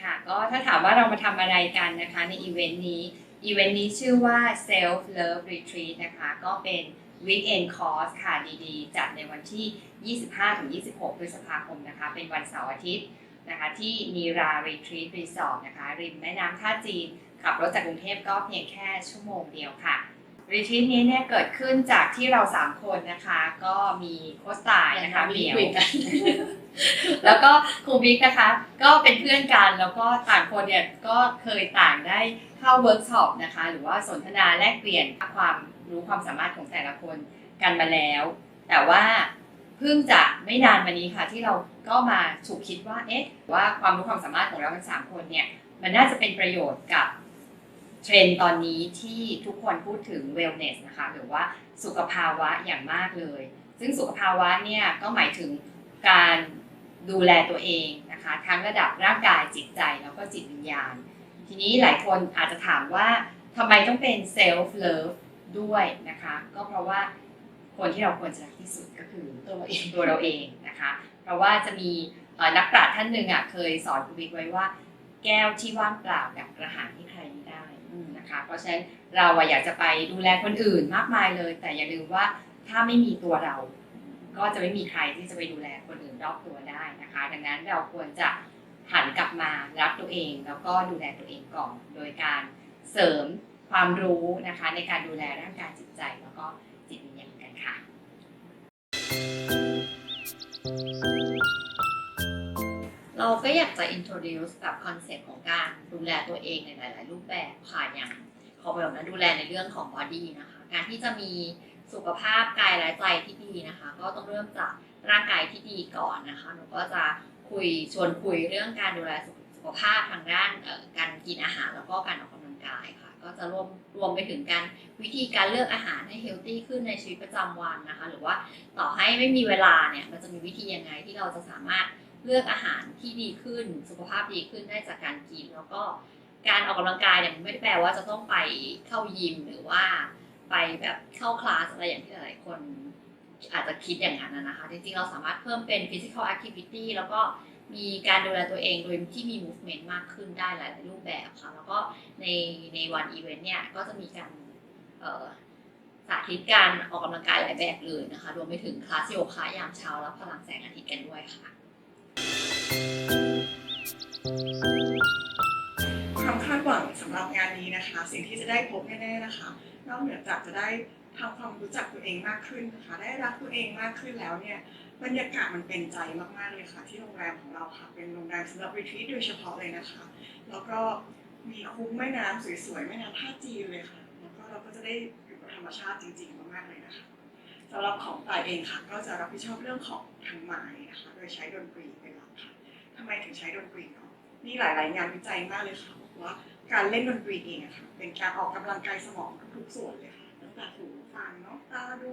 ค่ะก็ถ้าถามว่าเรามาทำอะไรกันนะคะในอีเวนต์นี้อีเวนต์นี้ชื่อว่า Self Love Retreat นะคะ ก็เป็น Weekend Course ค่ะดีๆ จัดในวันที่ 25-26 พฤษภาคมนะคะ เป็นวันเสาร์อาทิตย์นะคะที่นีรา Retreat Resort นะคะ ริมแม่น้ำท่าจีน ขับรถจากกรุงเทพก็เพียงแค่ชั่วโมงเดียวค่ะรีทรีตนี้เนี่ยเกิดขึ้นจากที่เราสามคนนะคะ ก็มีโค้ชตายนะคะไม่เหมียวคุยกัน แล้วก็ครูบิ๊กนะคะ ก็เป็นเพื่อนกันแล้วก็ต่างคนเนี่ยก็เคยต่างได้เข้าเวิร์กช็อปนะคะ หรือว่าสนทนาแลกเปลี่ยนความรู้ความสามารถของแต่ละคนกันมาแล้ว แต่ว่าเพิ่งจะไม่นานมานี้ค่ะที่เราก็มาฉุกคิดว่าเอ๊ะว่าความรู้ความสามารถของเราทั้งสามคนเนี่ยมันน่าจะเป็นประโยชน์กับเทรนด์ตอนนี้ที่ทุกคนพูดถึง wellness นะคะหรือว่าสุขภาวะอย่างมากเลย ซึ่งสุขภาวะเนี่ยก็หมายถึงการ ดูแลตัวเองนะคะ ทั้งระดับร่างกายจิตใจแล้วก็จิตวิญญาณ ทีนี้หลายคนอาจจะถามว่าทำไมต้องเป็น self love ด้วยนะคะ ก็เพราะว่าคนที่เราควรจะรักที่สุดก็คือตัวเราเองตัวเราเองนะคะ เพราะว่าจะมีนักปราชญ์ท่านหนึ่งอะเคยสอนคุณบิ๊กไว้ว่า แก้วที่ว่างเปล่าดับกระหายที่ใครไม่ได้นะคะ เพราะฉะนั้นเราอยากจะไปดูแลคนอื่นมากมายเลย แต่อย่าลืมว่าถ้าไม่มีตัวเรา ก็จะไม่มีใครที่จะไปดูแลคนอื่นรอบตัวได้นะคะ ดังนั้นเราควรจะหันกลับมารักตัวเอง แล้วก็ดูแลตัวเองก่อน โดยการเสริมความรู้นะคะ ในการดูแลร่างกายจิตใจแล้วก็จิตวิญญาณกันค่ะ เราก็อยากจะ introduce แบบคอนเซ็ปต์ของการดูแลตัวเองในหลาย ๆ รูปแบบค่ะอย่างขอแบบนะดูแลในเรื่องของ body นะคะ การที่จะมี สุขภาพกายและใจที่ดีนะคะ ก็ต้องเริ่มจากร่างกายที่ดีก่อนนะคะหนูก็จะคุยชวนคุยเรื่องการดูแลสุขภาพทางด้านการกินอาหารแล้วก็การออกกำลังกายค่ะ ก็จะรวมรวมไปถึงการวิธีการเลือกอาหารให้เฮลตี้ขึ้นในชีวิตประจำวันนะคะ หรือว่าต่อให้ไม่มีเวลาเนี่ยมันจะมีวิธียังไงที่เราจะสามารถเลือกอาหารที่ดีขึ้น สุขภาพดีขึ้นได้จากการกิน แล้วก็การออกกำลังกายเนี่ยมันไม่ได้แปลว่าจะต้องไปเข้ายิมหรือว่า ไปแบบเข้าคลาสอะไรอย่างที่หลายคนอาจจะคิดอย่างนั้นนะคะ จริงๆ เราสามารถเพิ่มเป็น physical activity แล้วก็มีการดูแลตัวเองโดยที่มี movement มากขึ้นได้หลายรูปแบบค่ะ แล้วก็ในในวันอีเวนต์เนี่ยก็จะมีการสาธิตการออกกำลังกายหลายแบบเลยนะคะ รวมไปถึงคลาสโยคะยามเช้ารับพลังแสงอาทิตย์กันด้วยค่ะ คาดหวังสำหรับงานนี้นะคะ สิ่งที่จะได้พบแน่ๆนะคะ นอกเหนือจากจะได้ทำความรู้จักตัวเองมากขึ้นนะคะ ได้รักตัวเองมากขึ้นแล้วเนี่ยบรรยากาศมันเป็นใจมากๆเลยค่ะ ที่โรงแรมของเราค่ะเป็นโรงแรมสำหรับรีทรีตโดยเฉพาะเลยนะคะ แล้วก็มีคุ้มแม่น้ำสวยๆแม่น้ำท่าจีนเลยค่ะ แล้วก็เราก็จะได้อยู่กับธรรมชาติจริง ๆ มากๆเลยนะคะสำหรับของตายเองค่ะ ก็จะรับผิดชอบเรื่องของทางไม้นะคะ โดยใช้ดนตรีเป็นหลักค่ะทำไมถึงใช้ดนตรีเนาะมีหลายๆงานวิจัยมากเลยค่ะ ว่าการเล่นดนตรีเองอะค่ะเป็นการออกกำลังกายสมองทุกๆส่วนเลยค่ะตั้งแต่หูฟังเนาะตาดู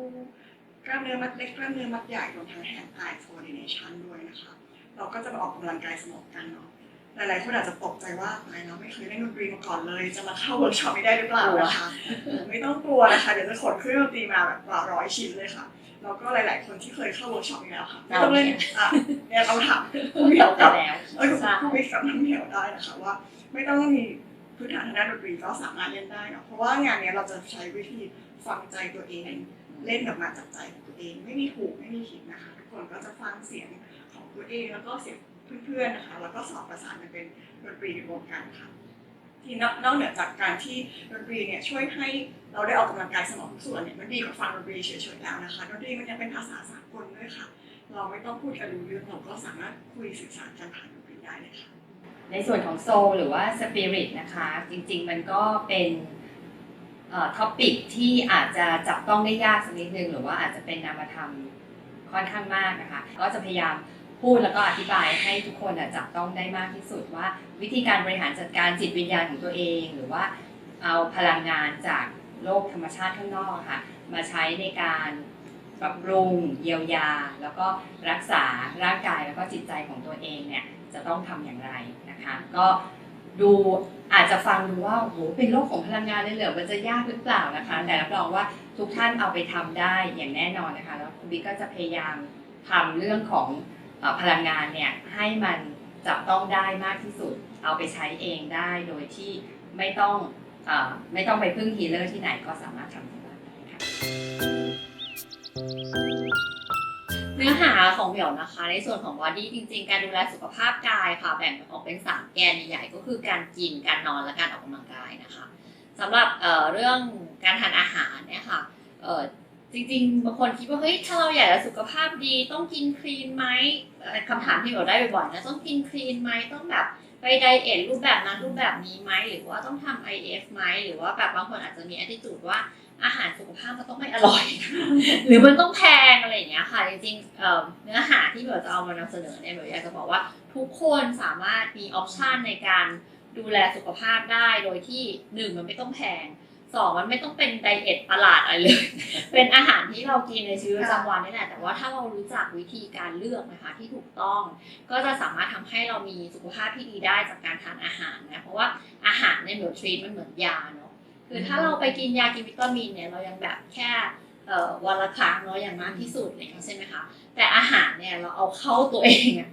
กล้ามเนื้อมัดเล็กกล้ามเนื้อมัดใหญ่รวมทั้งแฮนด์ไอ coordination ด้วยนะคะ เราก็จะมาออกกำลังกายสมองกันเนาะหลายๆคนอาจจะตกใจว่าตายแล้วไม่เคยเล่นดนตรีมาก่อนเลย จะมาเข้าเวิร์กช็อปไม่ได้หรือเปล่านะคะเออไม่ต้องกลัวนะคะเดี๋ยวจะขนเครื่องดนตรีมาแบบกว่าร้อยชิ้นเลยค่ะแล้วก็หลาย ๆ คนที่เคยเข้าเวิร์กช็อปอยู่แล้วค่ะไม่ต้องเล่นอะเนี่ยคำถามผู้เดียวกับแล้วเออคุณคุยกับน้ำเหนียวได้นะคะว่า ไม่ต้องมีพื้นฐานทางด้านดนตรีก็สามารถเล่นได้เนอะเพราะว่างานเนี้ยเราจะใช้วิธีฟังใจตัวเอง เล่นออกมาจากใจตัวเอง ไม่มีถูกไม่มีผิดนะคะทุกคนก็จะฟังเสียงของตัวเองแล้วก็เสียงเพื่อนๆนะคะแล้วก็สอบประสานกันเป็นดนตรีรวมกันค่ะที่นอกนอกเหนือจากการที่ดนตรีเนี่ยช่วยให้เราได้ออกกำลังกายสมองทุกส่วนเนี่ยมันดีกว่าฟังดนตรีเฉยๆแล้วนะคะดนตรีมันยังเป็นภาษาสากลด้วยค่ะ เราไม่ต้องพูดกันรู้เรื่องเราก็สามารถคุยสื่อสารกันผ่านดนตรีได้เลยค่ะ ในส่วนของโซลหรือว่าสปิริตนะคะ จริงๆมันก็เป็นท็อปิกที่อาจจะจับต้องได้ยากสักนิดนึง หรือว่าอาจจะเป็นนามธรรมค่อนข้างมากนะคะ ก็จะพยายามพูดแล้วก็อธิบายให้ทุกคนจับต้องได้มากที่สุดว่า วิธีการบริหารจัดการจิตวิญญาณของตัวเอง หรือว่าเอาพลังงานจากโลกธรรมชาติข้างนอกค่ะมาใช้ในการปรับปรุงเยียวยา แล้วก็รักษาร่างกายแล้วก็จิตใจของตัวเองเนี่ยจะต้องทำอย่างไร นะคะก็ดูอาจจะฟังดูว่าโอ้โหเป็นโลกของพลังงานเลยเหรอมันจะยากหรือเปล่านะคะ แต่รับรองว่าทุกท่านเอาไปทำได้อย่างแน่นอนนะคะแล้วคุณบิ๊กก็จะพยายามทำเรื่องของพลังงานเนี่ยให้มันจับต้องได้มากที่สุด เอาไปใช้เองได้โดยที่ไม่ต้องอไม่ต้องไปพึ่งฮีเลอร์ที่ไหนก็สามารถทำได้ค่ะ เนื้อหาของเหมียวนะคะ ในส่วนของบอดี้จริง ๆ การดูแลสุขภาพกายค่ะแบ่งออกเป็นสามแกนใหญ่ๆก็คือการกินการนอนและการออกกำลังกายนะคะสำหรับเเรื่องการทานอาหารเนี่ยค่ะจริงๆบางคนคิดว่าเฮ้ยถ้าเราอยากจะสุขภาพดีต้องกินคลีนไหมคำถามที่เหมียวได้บ่อยๆนะต้องกินคลีนไหมต้องแบบไปไดเอทรูปแบบนั้นรูปแบบนี้ไหมหรือว่าต้องทำ IF ไหมหรือว่าแบบบางคนอาจจะมี attitude ว่า อาหารสุขภาพมันต้องไม่อร่อย หรือมันต้องแพงอะไรอย่างเงี้ยค่ะจริงๆเนื้อหาที่เบลจะเอามานำเสนอเนี่ยเบลอยากจะบอกว่าทุกคนสามารถมีออปชันในการดูแลสุขภาพได้โดยที่หนึ่งมันไม่ต้องแพงสองมันไม่ต้องเป็นไดเอทประหลาดอะไรเลย เป็นอาหารที่เรากินในชีวิตประจำวันนี่แหละ แต่ว่าถ้าเรารู้จักวิธีการเลือกนะคะที่ถูกต้อง ก็จะสามารถทำให้เรามีสุขภาพที่ดีได้จากการทานอาหารนะ เพราะว่าอาหารในเบลทรีตมันเหมือนยาเนาะ คือถ้าเราไปกินยากินวิตามินเนี่ยเรายังแบบแค่เอ่อวันละครั้งเนาะอย่างมากที่สุดอะไรอย่างเงี้ยใช่ไหมคะแต่อาหารเนี่ยเราเอาเข้าตัวเองอะ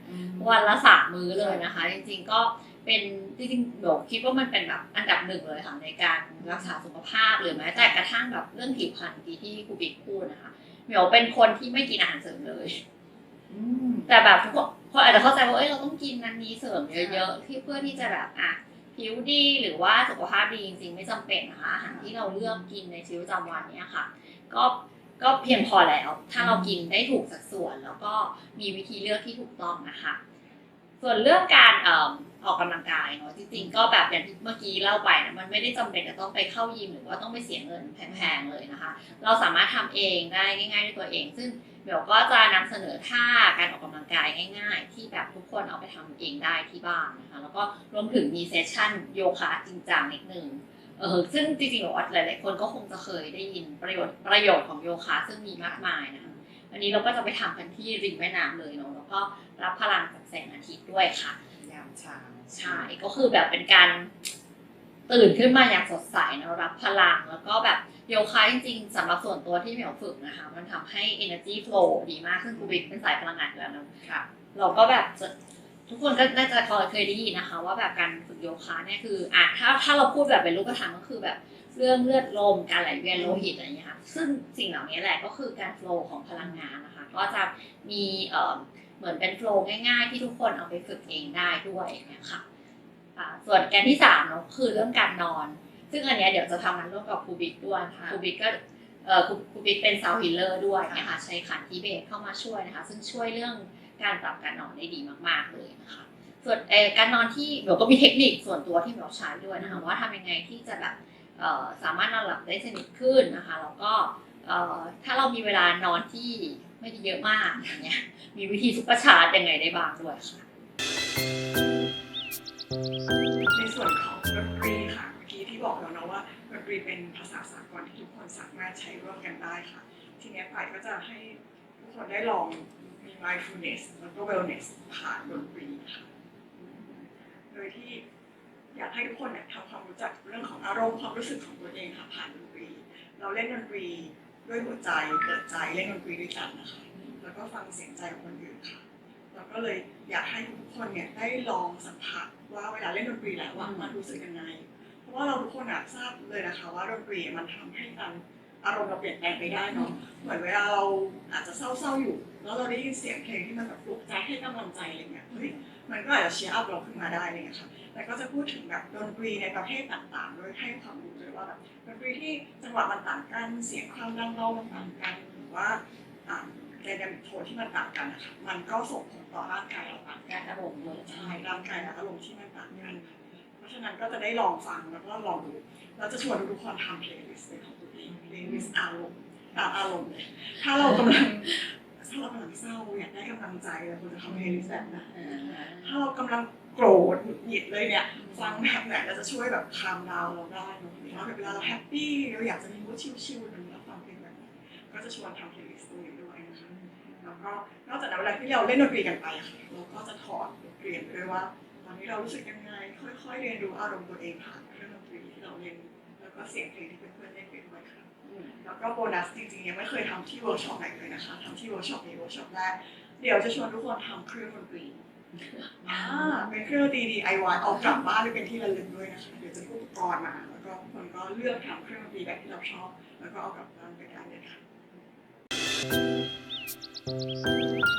วันละสามมื้อเลยนะคะ จริงๆก็เป็นจริงๆเดี๋ยวคิดว่ามันเป็นแบบอันดับหนึ่งเลยค่ะในการรักษาสุขภาพหรือแม้แต่กระทั่งแบบเรื่องผิวพรรณที่ที่ครูบิ๊กพูดนะคะเหมียวเป็นคนที่ไม่กินอาหารเสริมเลยแต่แบบทุกคนคนอาจจะเข้าใจว่าเอ้ยเราต้องกินนั้นนี้เสริมเยอะๆที่เพื่อที่จะแบบอะ ผิวดีหรือว่าสุขภาพดีจริงๆไม่จำเป็นนะคะอาหารที่เราเลือกกินในชีวิตประจำวันเนี่ยค่ะ ก็ก็เพียงพอแล้ว ถ้าเรากินได้ถูกสัดส่วน แล้วก็มีวิธีเลือกที่ถูกต้องนะคะ ส่วนเรื่องการออออกกำลังกายเนาะจริงๆ ก็แบบอย่างที่เมื่อกี้เล่าไปนะมันไม่ได้จำเป็นจะต้องไปเข้ายิมหรือว่าต้องไปเสียเงินแพงๆเลยนะคะ เราสามารถทำเองได้ง่ายๆด้วยตัวเอง ซึ่ง เดี๋ยวก็จะนำเสนอท่าการออกกำลังกายง่ายๆ ที่แบบทุกคนเอาไปทำเองได้ที่บ้านนะคะแล้วก็รวมถึงมีเซสชั่นโยคะจริงจังนิดนึงเออซึ่งจริงๆบอกว่าหลายๆคนก็คงจะเคยได้ยินประโยชน์ประโยชน์ของโยคะซึ่งมีมากมายนะคะวันนี้เราก็จะไปทำกันที่ริมแม่น้ำเลยเนาะแล้วก็รับพลังจากแสงอาทิตย์ด้วยค่ะยามเช้าใช่ก็คือแบบเป็นการ ตื่นขึ้นมาอย่างสดใสเนอะรับพลัง แล้วก็แบบโยคะจริงๆสำหรับส่วนตัวที่เหมียวฝึกนะคะ มันทำให้ energy flow ดีมากซึ่งครูบิ๊กเป็นสายพลังงานอยู่แล้วเนอะค่ะ เราก็แบบจะทุกคนก็น่าจะเคยได้ยินนะคะ ว่าแบบการฝึกโยคะเนี่ยคืออะถ้าถ้าเราพูดแบบเป็นรูปธรรมก็คือแบบเรื่องเลือดลมการไหลเวียนโลหิตอะไรอย่างเงี้ยค่ะซึ่งสิ่งเหล่านี้แหละก็คือการโฟล์ของพลังงานนะคะ ก็จะมีเอ่อเหมือนเป็นโฟล์ง่าย ๆ ที่ทุกคนเอาไปฝึกเองได้ด้วยอย่างเงี้ยค่ะอ่า ส่วนแกนที่สามเนาะคือเรื่องการนอน ซึ่งอันเนี้ยเดี๋ยวจะทำมันร่วมกับครูบิ๊กด้วยนะคะครูบิ๊กก็เอ่อครูครูบิ๊กเป็นซาวฮิลเลอร์ด้วยนะคะใช้ขันทีเบตเข้ามาช่วยนะคะ ซึ่งช่วยเรื่องการปรับการนอนได้ดีมาก ๆเลยนะคะส่วนเอ่อการนอนที่เดี๋ยวก็มีเทคนิคส่วนตัวที่เราใช้ด้วยนะคะว่าทำยังไงที่จะแบบเอ่อสามารถนอนหลับได้สนิทขึ้นนะคะแล้วก็เอ่อถ้าเรามีเวลานอนที่ไม่ได้เยอะมากอย่างเงี้ยมีวิธีซุปเปอร์ชาร์จยังไงได้บ้างด้วยค่ะ ในส่วนของดนตรีค่ะเมื่อกี้ที่บอกแล้วเนาะว่าดนตรีเป็นภาษาสากลที่ทุกคนสามารถใช้ร่วมกันได้ค่ะ ทีนี้ปายก็จะให้ทุกคนได้ลองมี mindfulness แล้วก็ wellness ผ่านดนตรีค่ะโดยที่อยากให้ทุกคนเนี่ยทำความรู้จักเรื่องของอารมณ์ความรู้สึกของตัวเองค่ะผ่านดนตรี เราเล่นดนตรีด้วยหัวใจเปิดใจเล่นดนตรีด้วยกันนะคะ แล้วก็ฟังเสียงใจของคนอื่น เราก็เลยอยากให้ทุกคนเนี่ยได้ลองสัมผัสว่าเวลาเล่นดนตรีแล้วว่ามันรู้สึกยังไง เพราะว่าเราทุกคนอะทราบเลยนะคะ ว่าดนตรีมันทำให้การอารมณ์เราเปลี่ยนแปลงไปได้เนาะเหมือนเวลาเราอาจจะเศร้าๆอยู่ แล้วเราได้ยินเสียงเพลงที่มันแบบปลุกใจให้กำลังใจอะไรเงี้ยเฮ้ยมันก็อาจจะเชียร์อัพเราขึ้นมาได้อะไรเลยค่ะแต่ก็จะพูดถึงแบบดนตรีในประเภทต่างๆด้วยให้ความรู้ด้วยว่าแบบดนตรีที่จังหวะมันต่างกันเสียงความดังเบามันต่างกันหรือว่า อ่าไดนโทที่มันต่างกันนะคะมันก็ส่งผลต่อร่างกายเราต่างกันรอารมณ์ด้วยใช่ร่างกายและอารมณ์ที่มันต่างกัน เพราะฉะนั้นก็จะได้ลองฟังแล้วก็ลองดูเราจะชวนทุกคนทำเพลย์ลิสต์เป็นของตัวเองเพลย์ลิสต์อารมณ์ตามอารมณ์เลยถ้าเรากำลังถ้าเรากำลังเศร้าอยากได้กำลังใจเราควรจะทำเพลย์ลิสต์แบบไหนอ่าถ้าเรากำลังโกรธหงุดหงิดเลยเนี่ยฟังแบบไหนเราจะช่วยแบบคามดาวเราได้เนอะหรือว่าแบบเวลาเราแฮปปี้เราอยากจะมีมูดชิลๆ ก็จะชวนทำเพลย์ลิสต์ตรงนี้ด้วยนะคะแล้วก็นอกจากนั้นเวลาที่เราเล่นดนตรีกันไปค่ะเราก็จะถอดบทเรียนด้วยว่า ตอนนี้เรารู้สึกยังไง ค่อยๆ เรียนรู้อารมณ์ตัวเองผ่านเครื่องดนตรีที่เราเล่นแล้วก็เสียงเพลงที่เพื่อนๆเล่นไปด้วยค่ะแล้วก็โบนัสจริงๆยังไม่เคยทำที่เวิร์กช็อปไหนเลยนะคะทำที่เวิร์กช็อปนี้เวิร์กช็อปแรกเดี๋ยวจะชวนทุกคนทำเครื่องดนตรีอ่าเป็นเครื่องดนตรี DIY เอากลับบ้านไปเป็นที่ระลึกด้วยนะคะเดี๋ยวจะพูดอุปกรณ์มา แล้วก็ทุกคนก็เลือกทำเครื่องดนตรีแบบที่เราชอบ แล้วก็เอากลับบ้านไปได้เลยค่ะ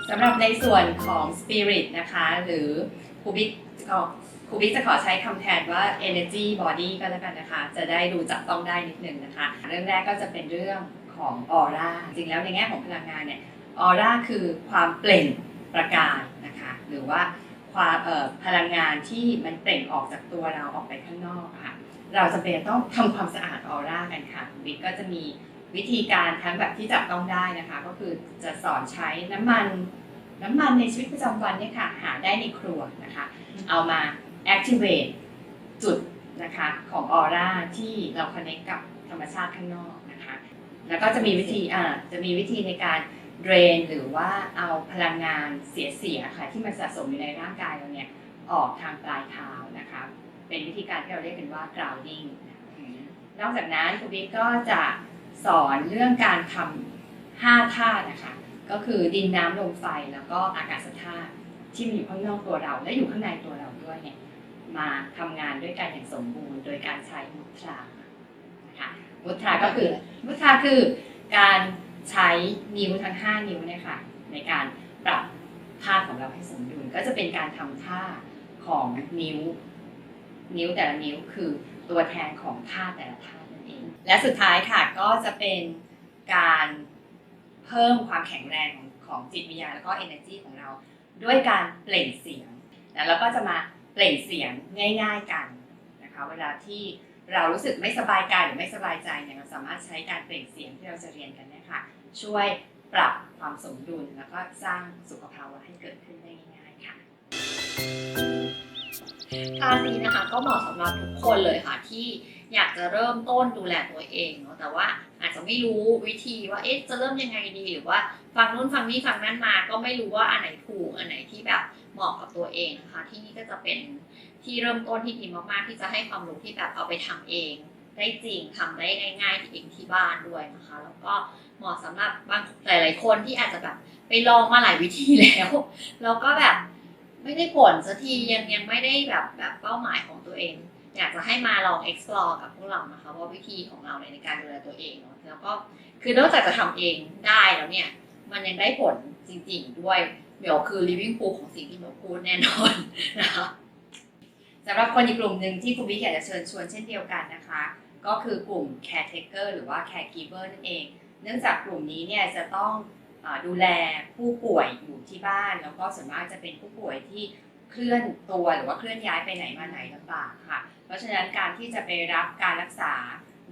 สำหรับในส่วนของ Spirit นะคะ หรือครูบิ๊กขอครูบิ๊กจะขอใช้คำแทนว่า Energy Body ก็แล้วกันนะคะ จะได้ดูจับต้องได้นิดนึงนะคะ เรื่องแรกก็จะเป็นเรื่องของออร่า จริงแล้วในแง่ของพลังงานเนี่ย ออร่าคือความเปล่งประกายนะคะ หรือว่าความพลังงานที่มันเปล่งออกจากตัวเราออกไปข้างนอกค่ะ เราจำเป็นต้องทำความสะอาดออร่ากันค่ะบิ๊กก็จะมี วิธีการทั้งแบบที่จับต้องได้นะคะ ก็คือจะสอนใช้น้ำมัน น้ำมันในชีวิตประจำวันเนี่ยค่ะหาได้ในครัวนะคะ เอามา activate จุดนะคะของออร่าที่เรา connect กับธรรมชาติข้างนอกนะคะ แล้วก็จะมีวิธีอ่าจะมีวิธีในการ drain หรือว่าเอาพลังงานเสียๆค่ะที่มันสะสมอยู่ในร่างกายเราเนี่ยออกทางปลายเท้านะคะเป็นวิธีการที่เราเรียกกันว่า grounding นอกจากนั้นครูบิ๊กก็จะ สอนเรื่องการทำห้าธาตุนะคะก็คือดินน้ำลมไฟแล้วก็อากาศธาตุที่มันอยู่ข้างนอกตัวเรา และอยู่ข้างในตัวเราด้วยเนี่ยมาทำงานด้วยกันอย่างสมบูรณ์ โดยการใช้มุทรานะคะมุทราก็คือมุทราคือการใช้นิ้วทั้ง 5 นิ้วเนี่ยค่ะในการปรับท่าของเราให้สมดุลก็จะเป็นการทำท่าของนิ้ว นิ้วแต่ละนิ้วคือตัวแทนของท่าแต่ละท่านั่นเอง และสุดท้ายค่ะก็จะเป็นการเพิ่มความแข็งแรงของของจิตวิญญาณแล้วก็ energy ของเรา ด้วยการเปล่งเสียงแล้วก็จะมาเปล่งเสียงง่าย ๆกันนะคะเวลาที่เรารู้สึกไม่สบายกายหรือไม่สบายใจเนี่ยเราสามารถใช้การเปล่งเสียงที่เราจะเรียนกันนะคะช่วยปรับความสมดุลแล้วก็สร้างสุขภาวะให้เกิดขึ้นได้ง่ายๆค่ะคาสนี้นะคะก็เหมาะสำหรับทุกคนเลยค่ะที่ อยากจะเริ่มต้นดูแลตัวเองเนาะแต่ว่าอาจจะไม่รู้วิธีว่าเอ๊ะจะเริ่มยังไงดี หรือว่าฟังนู้นฟังนี้ฟังนั้นมาก็ไม่รู้ว่าอันไหนถูกอันไหนที่แบบเหมาะกับตัวเองนะคะที่นี่ก็จะเป็นที่เริ่มต้นที่ดีมากๆ ที่จะให้ความรู้ที่แบบเอาไปทำเอง ได้จริงทำได้ง่ายๆเองที่บ้านด้วยนะคะ แล้วก็เหมาะสำหรับบางหลายๆคนที่อาจจะแบบไปลองมาหลายวิธีแล้วแล้วก็แบบไม่ได้ผลสักทียังยังไม่ได้แบบแบบเป้าหมายของตัวเอง อยากจะให้มาลอง explore กับพวกเรานะคะว่าวิธีของเราในการดูแลตัวเองเนาะแล้วก็คือนอกจากจะทำเองได้แล้วเนี่ย มันยังได้ผลจริงๆด้วย เดี๋ยวคือ living proof ของสิ่งที่หนูพูดแน่นอนนะคะสำหรับคนอีกกลุ่มหนึ่งที่คุณบิ๊กอยากจะเชิญชวนเช่นเดียวกันนะคะ ก็คือกลุ่ม caretaker หรือว่า caregiver นั่นเอง เนื่องจากกลุ่มนี้เนี่ยจะต้องดูแลผู้ป่วยอยู่ที่บ้าน แล้วก็ส่วนมากจะเป็นผู้ป่วยที่เคลื่อนตัวหรือว่าเคลื่อนย้ายไปไหนมาไหนลำบากค่ะ เพราะฉะนั้นการที่จะไปรับการรักษา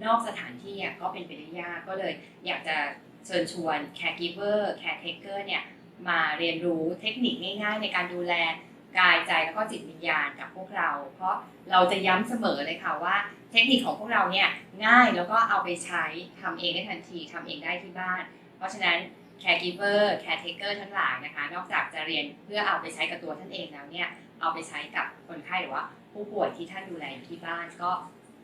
นอกสถานที่อะก็เป็นไปได้ยากก็เลยอยากจะเชิญชวน caregiver caretaker เนี่ยมาเรียนรู้เทคนิคง่ายๆ ในการดูแลกายใจแล้วก็จิตวิญญาณกับพวกเรา เพราะเราจะย้ำเสมอเลยค่ะว่า เทคนิคของพวกเราเนี่ยง่ายแล้วก็เอาไปใช้ทำเองได้ทันทีทำเองได้ที่บ้าน เพราะฉะนั้น caregiver caretaker ทั้งหลายนะคะ นอกจากจะเรียนเพื่อเอาไปใช้กับตัวท่านเองแล้วเนี่ย เอาไปใช้กับคนไข้หรือว่า ผู้ป่วยที่ท่านดูแลอยู่ที่บ้านก็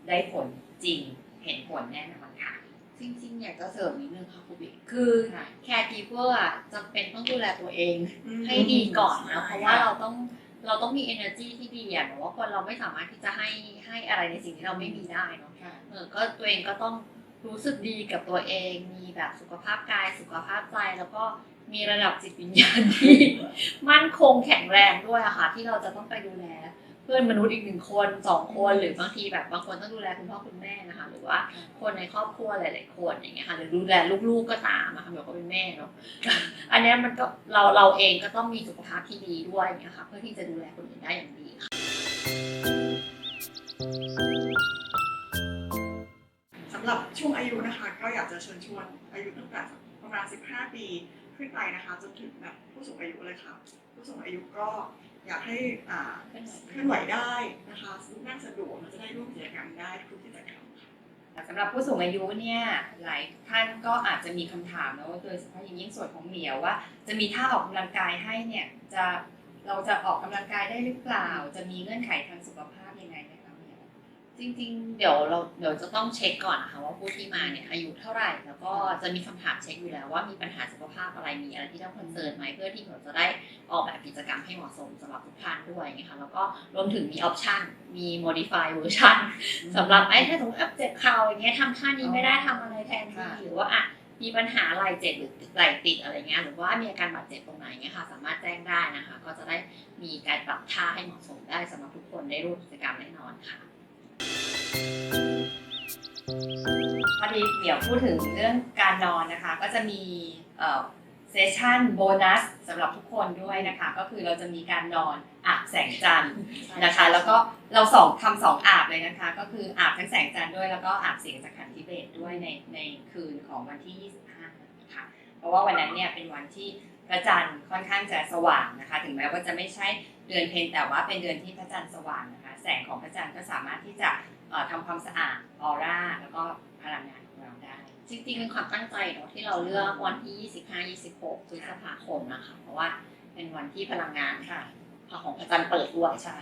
ได้ผลจริงเห็นผลแน่นอนค่ะ จริงๆ อยากจะเสริมนิดนึงค่ะคุณบิ๊กคือค่ะ caregiver อะจำเป็นต้องดูแลตัวเองอืมให้ดีก่อนนะใช่เพราะว่าเราต้องเราต้องมี energy ที่ดีอะแต่ว่าคนเราไม่สามารถที่จะให้ให้อะไรในสิ่งที่เราไม่มีได้เนาะค่ะเออก็ตัวเองก็ต้องรู้สึกดีกับตัวเอง มีแบบสุขภาพกายสุขภาพใจแล้วก็ มีระดับจิตวิญญาณที่มั่นคงแข็งแรงด้วยอะค่ะ ที่เราจะต้องไปดูแล เพื่อนมนุษย์อีกหนึ่งคนสองคนหรือบางทีแบบบางคนต้องดูแลคุณพ่อคุณแม่นะคะ หรือว่าคนในครอบครัวหลาย ๆ คนอย่างเงี้ยค่ะหรือดูแลลูกๆก็ตามอะค่ะเดี๋ยวก็เป็นแม่เนาะอันนี้มันก็เราเราเองก็ต้องมีสุขภาพที่ดีด้วยอย่างเงี้ยค่ะเพื่อที่จะดูแลคนอื่นได้อย่างดีค่ะสำหรับช่วงอายุนะคะ ก็อยากจะเชิญชวนอายุตั้งแต่ประมาณ 15 ปี ขึ้นไปนะคะจนถึงแบบผู้สูงอายุเลยค่ะ ผู้สูงอายุก็อยากให้อ่าเคลื่อนไหวได้นะคะนั่งสะดวกมันจะได้ร่วมกิจกรรมได้ทุกกิจกรรมค่ะสำหรับผู้สูงอายุเนี่ยหลายท่านก็อาจจะมีคำถามนะว่าโดยเฉพาะอย่างยิ่งส่วนของเหมียวว่า จะมีท่าออกกำลังกายให้เนี่ยจะเราจะออกกำลังกายได้หรือเปล่า จะมีเงื่อนไขทางสุขภาพยังไงไหมคะเหมียว จจริงๆ เดี๋ยวเราเดี๋ยวจะต้องเช็คก่อนนะคะว่าผู้ที่มาเนี่ยอายุเท่าไหร่ แล้วก็จะมีคำถามเช็คอยู่แล้วว่ามีปัญหาสุขภาพอะไรมีอะไรที่ต้องคอนเซิร์นไหมเพื่อที่เราจะได้ออกแบบกิจกรรมให้เหมาะสมสำหรับทุกท่านด้วยนะคะแล้วก็รวมถึงมีออปชันมี modify version สำหรับไอ้ถ้าสมมติเจ็บเข่าอย่างเงี้ยทำท่านี้ไม่ได้ทำอะไรแทนที่ค่ะหรือว่าอะมีปัญหาไหล่เจ็บหรือไหล่ติดอะไรเงี้ยหรือว่ามีอาการบาดเจ็บตรงไหนเงี้ยค่ะสามารถแจ้งได้นะคะ ก็จะได้มีการปรับท่าให้เหมาะสมได้สำหรับทุกคนได้ร่วมกิจกรรมแน่นอนค่ะ พอดีเดี๋ยวพูดถึงเรื่องการนอนนะคะ ก็จะมีเซสชันโบนัสสำหรับทุกคนด้วยนะคะ ก็คือเราจะมีการนอนอาบแสงจันทร์นะคะ แล้วก็เราสองทำสองอาบเลยนะคะ ก็คืออาบทั้งแสงจันทร์ด้วย แล้วก็อาบเสียงจากขันธิเบศด้วยในในคืนของวันที่ 25 ค่ะ เพราะว่าวันนั้นเนี่ยเป็นวันที่พระจันทร์ค่อนข้างจะสว่างนะคะ ถึงแม้ว่าจะไม่ใช่เดือนเพ็ญแต่ว่าเป็นเดือนที่พระจันทร์สว่างนะคะ แสงของพระจันทร์ก็สามารถที่จะ ทำความสะอาดออร่าแล้วก็พลังงานของเราได้ จริงๆเป็นความตั้งใจเนอะที่เราเลือกวันที่ 25 26พฤษภาคมนะคะเพราะว่าเป็นวันที่พลังงานค่ะของพระจันทร์เปิดด้วยใช่